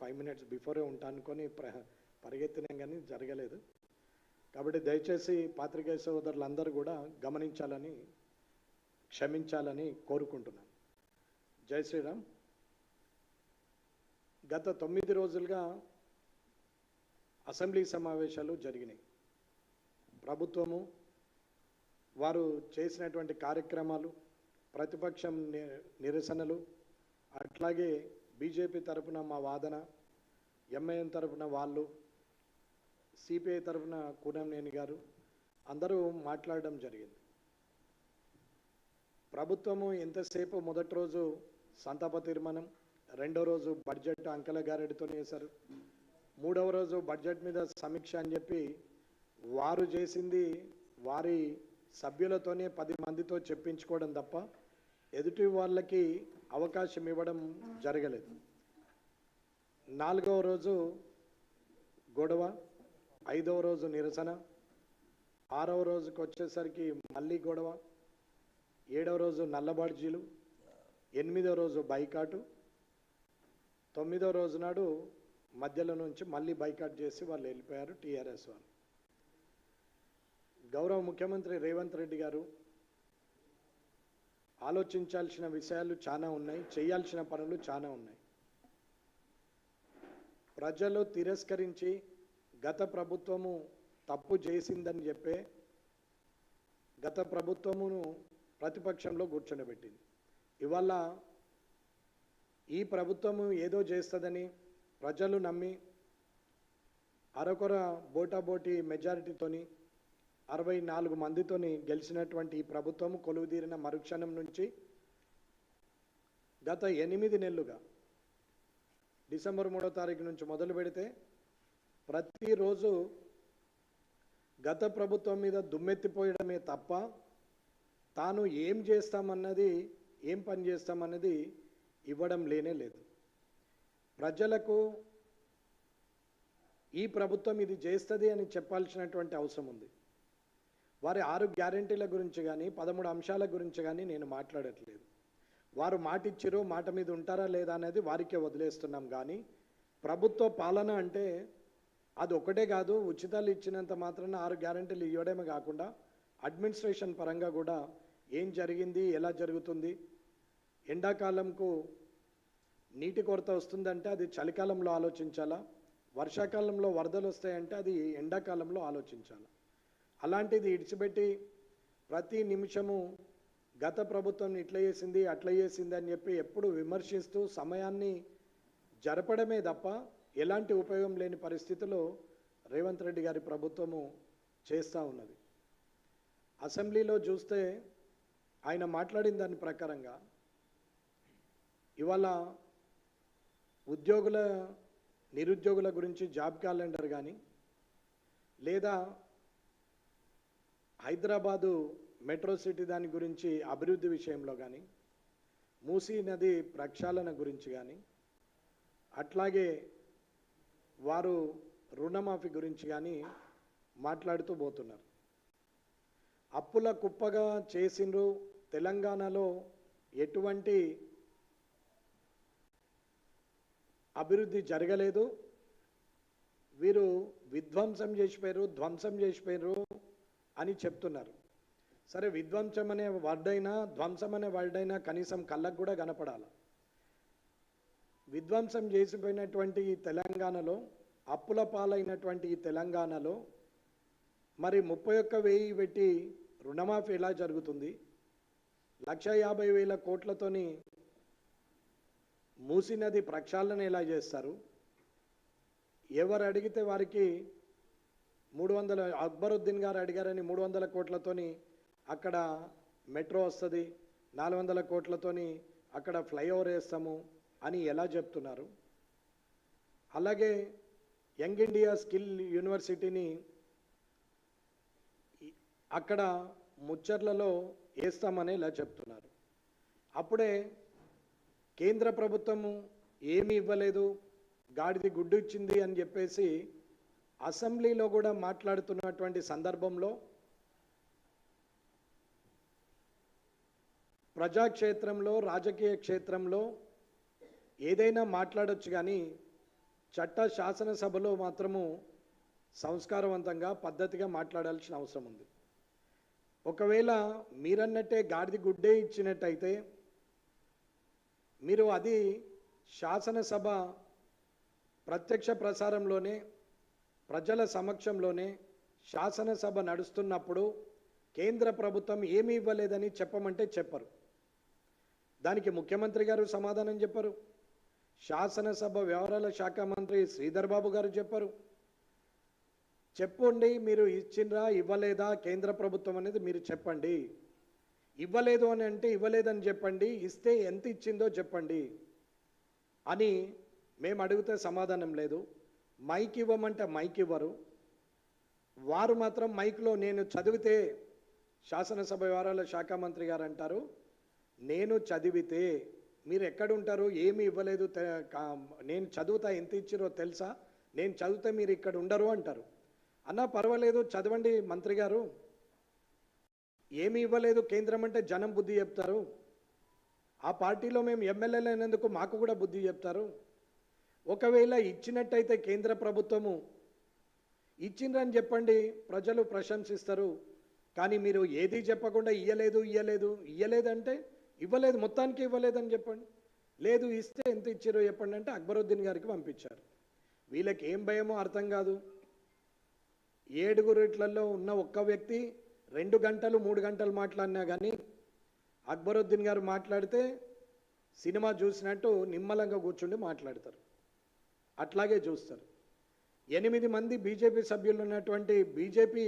Five minutes before ఉంటా అనుకొని ప్ర పరిగెత్తినాం కానీ జరగలేదు. కాబట్టి దయచేసి పాత్రికేయ సోదరులందరూ కూడా గమనించాలని క్షమించాలని కోరుకుంటున్నాను. జై శ్రీరామ్. గత తొమ్మిది రోజులుగా అసెంబ్లీ సమావేశాలు జరిగినాయి. ప్రభుత్వము వారు చేసినటువంటి కార్యక్రమాలు ప్రతిపక్షం నిరసనలు అట్లాగే బీజేపీ తరపున మా వాదన ఎంఐఎం తరఫున వాళ్ళు సిపిఐ తరపున కూనంనేని గారు అందరూ మాట్లాడడం జరిగింది. ప్రభుత్వము ఎంతసేపు మొదటి రోజు సంతాప తీర్మానం రెండో రోజు బడ్జెట్ అంకెల గారెడ్డితో వేశారు మూడవ రోజు బడ్జెట్ మీద సమీక్ష అని చెప్పి వారు చేసింది వారి సభ్యులతోనే పది మందితో చెప్పించుకోవడం తప్ప ఎదుటి వాళ్ళకి అవకాశం ఇవ్వడం జరగలేదు. నాలుగవ రోజు గొడవ ఐదవ రోజు నిరసన ఆరవ రోజుకి వచ్చేసరికి మళ్ళీ గొడవ ఏడవ రోజు నల్లబాడ్జీలు ఎనిమిదవ రోజు బైకాటు తొమ్మిదవ రోజు నాడు మధ్యలో నుంచి మళ్ళీ బైకాట్ చేసి వాళ్ళు వెళ్ళిపోయారు టీఆర్ఎస్ వాళ్ళు. గౌరవ ముఖ్యమంత్రి రేవంత్ రెడ్డి గారు ఆలోచించాల్సిన విషయాలు చాలా ఉన్నాయి చేయాల్సిన పనులు చాలా ఉన్నాయి. ప్రజలు తిరస్కరించి గత ప్రభుత్వము తప్పు చేసిందని చెప్పే గత ప్రభుత్వమును ప్రతిపక్షంలో కూర్చొనిపెట్టింది ఇవాళ ఈ ప్రభుత్వము ఏదో చేస్తుందని ప్రజలు నమ్మి అరొకర బోటాబోటి మెజారిటీతోని అరవై నాలుగు మందితోని గెలిచినటువంటి ఈ ప్రభుత్వం కొలువుదీరిన మరుక్షణం నుంచి గత ఎనిమిది నెలలుగా డిసెంబర్ మూడో తారీఖు నుంచి మొదలు పెడితే ప్రతిరోజు గత ప్రభుత్వం మీద దుమ్మెత్తిపోయడమే తప్ప తాను ఏం చేస్తామన్నది ఏం పని చేస్తామన్నది ఇవ్వడం లేనే లేదు. ప్రజలకు ఈ ప్రభుత్వం ఇది చేస్తుంది అని చెప్పాల్సినటువంటి అవసరం ఉంది. వారి ఆరు గ్యారంటీల గురించి కానీ పదమూడు అంశాల గురించి కానీ నేను మాట్లాడట్లేదు. వారు మాట ఇచ్చిరో మాట మీద ఉంటారా లేదా అనేది వారికే వదిలేస్తున్నాం కానీ ప్రభుత్వ పాలన అంటే అది ఒకటే కాదు ఉచితాలు ఇచ్చినంత మాత్రాన ఆరు గ్యారంటీలు ఇవ్వడమే కాకుండా అడ్మినిస్ట్రేషన్ పరంగా కూడా ఏం జరిగింది ఎలా జరుగుతుంది ఎండాకాలంకు నీటి కొరత వస్తుందంటే అది చలికాలంలో ఆలోచించాలా వర్షాకాలంలో వరదలు వస్తాయంటే అది ఎండాకాలంలో ఆలోచించాలా? అలాంటిది ఇడిచిపెట్టి ప్రతి నిమిషము గత ప్రభుత్వం ఇట్లా చేసింది అట్లా చేసింది అని చెప్పి ఎప్పుడు విమర్శిస్తూ సమయాన్ని జరపడమే తప్ప ఎలాంటి ఉపయోగం లేని పరిస్థితిలో రేవంత్ రెడ్డి గారి ప్రభుత్వము చేస్తూ ఉన్నది. అసెంబ్లీలో చూస్తే ఆయన మాట్లాడిన దాని ప్రకారంగా ఇవాళ ఉద్యోగుల నిరుద్యోగుల గురించి జాబ్ క్యాలెండర్ కానీ లేదా హైదరాబాదు మెట్రో సిటీ దాని గురించి అభివృద్ధి విషయంలో కానీ మూసీ నది ప్రక్షాళన గురించి కానీ అట్లాగే వారు రుణమాఫీ గురించి కానీ మాట్లాడుతూ పోతున్నారు. అప్పుల కుప్పగా చేసిండ్రు తెలంగాణలో ఎటువంటి అభివృద్ధి జరగలేదు. వీరు విధ్వంసం చేసిపోయారు ధ్వంసం చేసిపోయారు అని చెప్తున్నారు. సరే విధ్వంసం అనే వర్డ్ అయినా ధ్వంసం అనే వర్డ్ అయినా కనీసం కళ్ళకు కూడా కనపడాలి. విధ్వంసం చేసిపోయినటువంటి ఈ తెలంగాణలో అప్పుల పాలైనటువంటి ఈ తెలంగాణలో మరి ముప్పై ఒక్క వెయ్యి పెట్టి రుణమాఫీ ఎలా జరుగుతుంది? లక్ష యాభై వేల కోట్లతోని మూసి నది ప్రక్షాళన ఎలా చేస్తారు? ఎవరు అడిగితే వారికి మూడు వందల అక్బరుద్దీన్ గారు అడిగారని మూడు వందల కోట్లతోని అక్కడ మెట్రో వస్తుంది నాలుగు వందల కోట్లతోని అక్కడ ఫ్లైఓవర్ వేస్తాము అని ఎలా చెప్తున్నారు? అలాగే యంగ్ ఇండియా స్కిల్ యూనివర్సిటీని అక్కడ ముచ్చర్లలో వేస్తామని ఇలా చెప్తున్నారు. అప్పుడే కేంద్ర ప్రభుత్వము ఏమీ ఇవ్వలేదు గాడిది గుడ్డు ఇచ్చింది అని చెప్పేసి అసెంబ్లీలో కూడా మాట్లాడుతున్నటువంటి సందర్భంలో ప్రజాక్షేత్రంలో రాజకీయ క్షేత్రంలో ఏదైనా మాట్లాడొచ్చు కానీ చట్ట శాసనసభలో మాత్రము సంస్కారవంతంగా పద్ధతిగా మాట్లాడాల్సిన అవసరం ఉంది. ఒకవేళ మీరన్నట్టే గాడిది గుడ్డే ఇచ్చినట్టయితే మీరు అది శాసనసభ ప్రత్యక్ష ప్రసారంలోనే ప్రజల సమక్షంలోనే శాసనసభ నడుస్తున్నప్పుడు కేంద్ర ప్రభుత్వం ఏమీ ఇవ్వలేదని చెప్పమంటే చెప్పరు. దానికి ముఖ్యమంత్రి గారు సమాధానం చెప్పరు. శాసనసభ వ్యవహారాల శాఖ మంత్రి శ్రీధర్ బాబు గారు చెప్పరు. చెప్పండి మీరు ఇచ్చిండ్రా ఇవ్వలేదా కేంద్ర ప్రభుత్వం అనేది మీరు చెప్పండి. ఇవ్వలేదు అని అంటే ఇవ్వలేదని చెప్పండి ఇస్తే ఎంత ఇచ్చిందో చెప్పండి అని మేము అడిగితే సమాధానం లేదు. మైక్ ఇవ్వమంటే మైక్ ఇవ్వరు. వారు మాత్రం మైక్లో నేను చదివితే శాసనసభ వ్యవహారాల శాఖ మంత్రి గారు అంటారు నేను చదివితే మీరు ఎక్కడుంటారు ఏమి ఇవ్వలేదు నేను చదువుతా ఎంత ఇచ్చిరో తెలుసా? నేను చదివితే మీరు ఇక్కడ ఉండరు అంటారు. అన్నా పర్వాలేదు చదవండి మంత్రి గారు. ఏమి ఇవ్వలేదు కేంద్రం అంటే జనం బుద్ధి చెప్తారు. ఆ పార్టీలో మేము ఎమ్మెల్యేలు అయినందుకు మాకు కూడా బుద్ధి చెప్తారు. ఒకవేళ ఇచ్చినట్టయితే కేంద్ర ప్రభుత్వము ఇచ్చిండ్రని చెప్పండి ప్రజలు ప్రశంసిస్తారు. కానీ మీరు ఏది చెప్పకుండా ఇయ్యలేదు ఇయ్యలేదు ఇయ్యలేదంటే ఇవ్వలేదు మొత్తానికి ఇవ్వలేదని చెప్పండి. లేదు ఇస్తే ఎంత ఇచ్చారో చెప్పండి అంటే అక్బరుద్దీన్ గారికి పంపించారు. వీళ్ళకి ఏం భయమో అర్థం కాదు. ఏడుగురిట్లలో ఉన్న ఒక్క వ్యక్తి రెండు గంటలు మూడు గంటలు మాట్లాడినా కానీ అక్బరుద్దీన్ గారు మాట్లాడితే సినిమా చూసినట్టు నిమ్మలంగా కూర్చుండి మాట్లాడతారు. అట్లాగే చూస్తారు. ఎనిమిది మంది బీజేపీ సభ్యులు ఉన్నటువంటి బీజేపీ